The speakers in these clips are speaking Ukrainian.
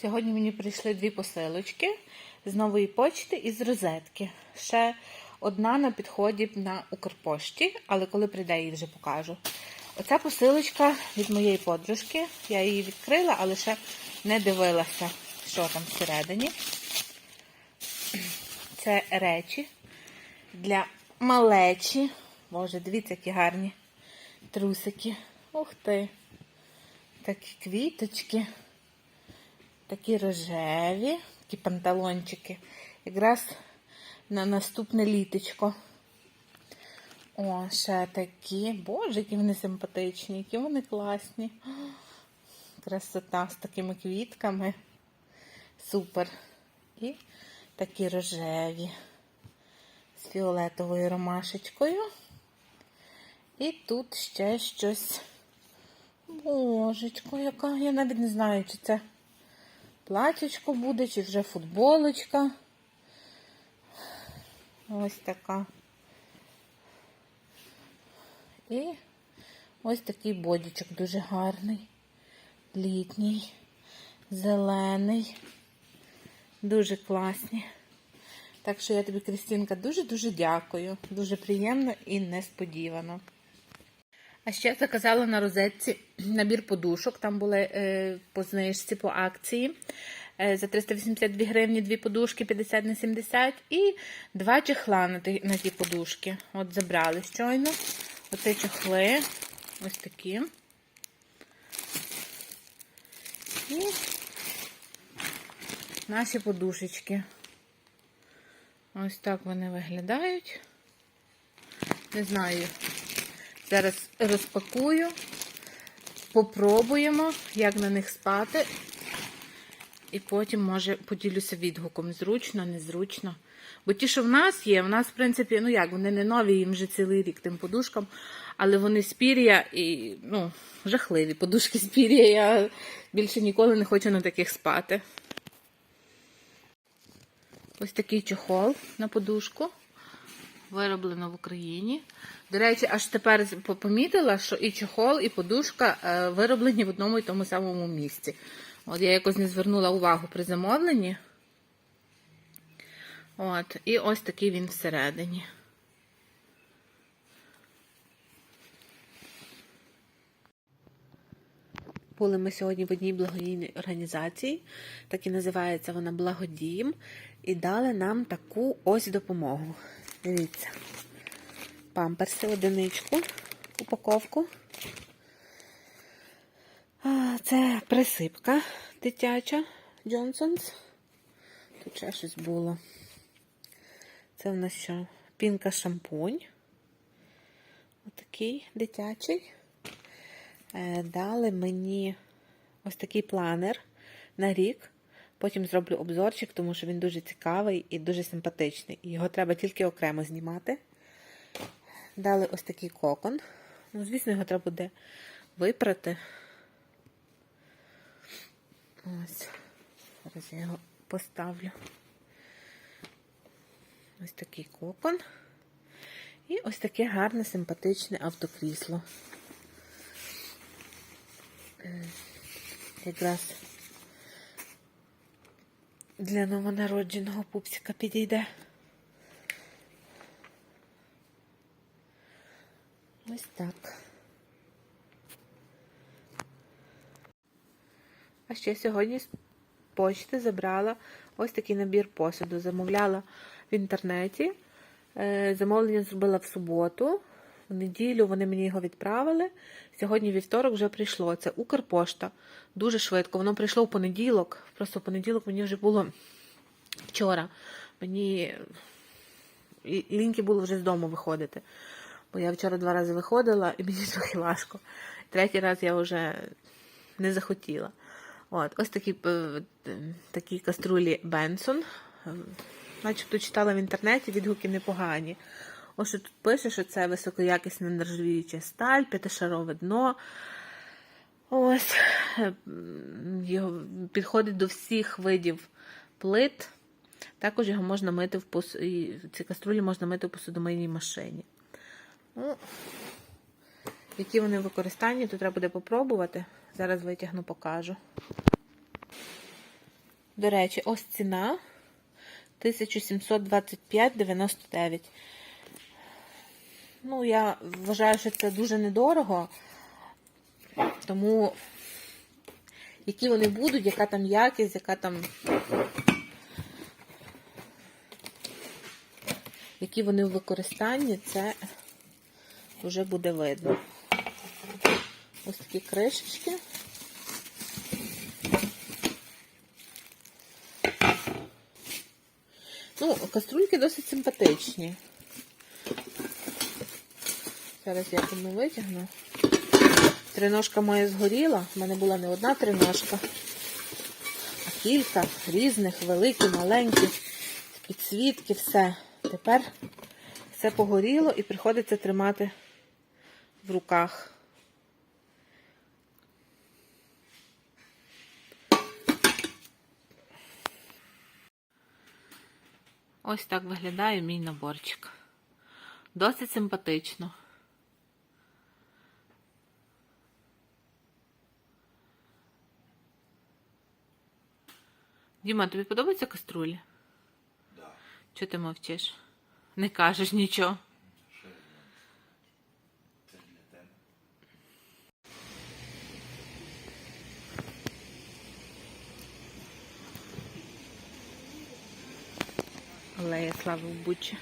Сьогодні мені прийшли дві посилочки з нової почти і з розетки. Ще одна на підході на Укрпошті, але коли прийде, її вже покажу. Оця посилочка від моєї подружки. Я її відкрила, але ще не дивилася, що там всередині. Це речі для малечі. Боже, дивіться, які гарні трусики. Ух ти! Такі квіточки. Такі рожеві, такі панталончики. Якраз на наступне літочко. О, ще такі. Боже, які вони симпатичні, які вони класні. Красота з такими квітками. Супер. І такі рожеві. З фіолетовою ромашечкою. І тут ще щось. Божечко, яка. Я навіть не знаю, чи це платічко буде, чи вже футболочка. Ось така. І ось такий бодічок дуже гарний, літній, зелений. Дуже класні. Так що я тобі, Крістінка, дуже-дуже дякую. Дуже приємно і несподівано. А ще заказала на розетці набір подушок. Там були е, по знижці, по акції. Е, за 382 гривні дві подушки 50 на 70 і два чехла на ті, на ті подушки. От забрали щойно. Оце чехли. Ось такі. І наші подушечки. Ось так вони виглядають. Не знаю. Зараз розпакую, попробуємо, як на них спати. І потім, може, поділюся відгуком. Зручно, незручно. Бо ті, що в нас є, в нас, в принципі, ну як, вони не нові, їм вже цілий рік тим подушкам, але вони з пір'я і, ну, жахливі подушки з пір'я. Я більше ніколи не хочу на таких спати. Ось такий чохол на подушку. Вироблено в Україні. До речі, аж тепер помітила, що і чохол, і подушка е, вироблені в одному і тому самому місці. От я якось не звернула увагу при замовленні. От, і ось такий він всередині. Були ми сьогодні в одній благодійній організації, так і називається вона Благодієм, і дали нам таку ось допомогу. Дивіться, памперси, одиничку, упаковку. Це присипка дитяча Джонсонс. Тут ще щось було. Це в нас що? Пінка шампунь. Отакий дитячий. Е, Дали мені ось такий планер на рік. Потім зроблю обзорчик, тому що він дуже цікавий і дуже симпатичний. Його треба тільки окремо знімати. Дали ось такий кокон. Ну, звісно, його треба буде випрати. Ось. Зараз я його поставлю. Ось такий кокон. І ось таке гарне, симпатичне автокрісло. Якраз для новонародженого пупсика підійде. Ось так. А ще сьогодні з почти забрала ось такий набір посуду. Замовляла в інтернеті. Е, Замовлення зробила в суботу. В неділю вони мені його відправили. Сьогодні вівторок вже прийшло. Це Укрпошта. Дуже швидко. Воно прийшло в понеділок. Просто в понеділок мені вже було вчора. Мені ліньки було вже з дому виходити. Бо я вчора два рази виходила і мені трохи важко. Третій раз я вже не захотіла. От, Ось такі такі каструлі Бенсон. Начебто читала в інтернеті, відгуки непогані. Ось що тут пише, що це високоякісна нержавіюча сталь, п'ятишарове дно. Ось, його підходить до всіх видів плит. Також його можна мити в пос... ці каструлі можна мити в посудомийній машині. Ну, Які вони в використанні, то треба буде попробувати. Зараз витягну, покажу. До речі, ось ціна 1725,99. Ну, я вважаю, що це дуже недорого. Тому, які вони будуть, яка там якість, яка там. Які вони в використанні, це вже буде видно. Ось такі кришечки. Ну, каструльки досить симпатичні. Зараз я одну витягну. Триножка моя згоріла. У мене була не одна триножка, а кілька різних, великі, маленькі, підсвітки, все. Тепер все погоріло і приходиться тримати в руках. Ось так виглядає мій наборчик. Досить симпатично. Діма, тобі подобається каструлі? Да. Чого ти мовчиш? Не кажеш нічого. Що я знаю? Це для тебе. Алея слави в Бучі.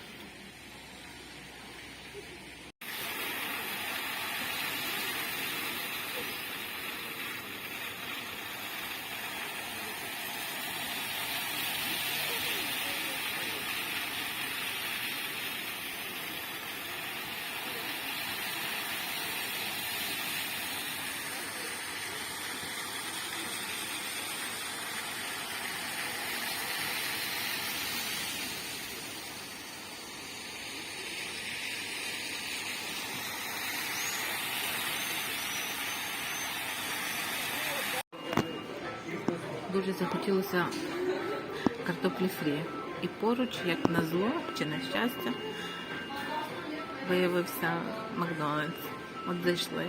Дуже захотілося картоплі фрі. І поруч, як на зло чи на щастя, виявився Макдональдс. От зайшли.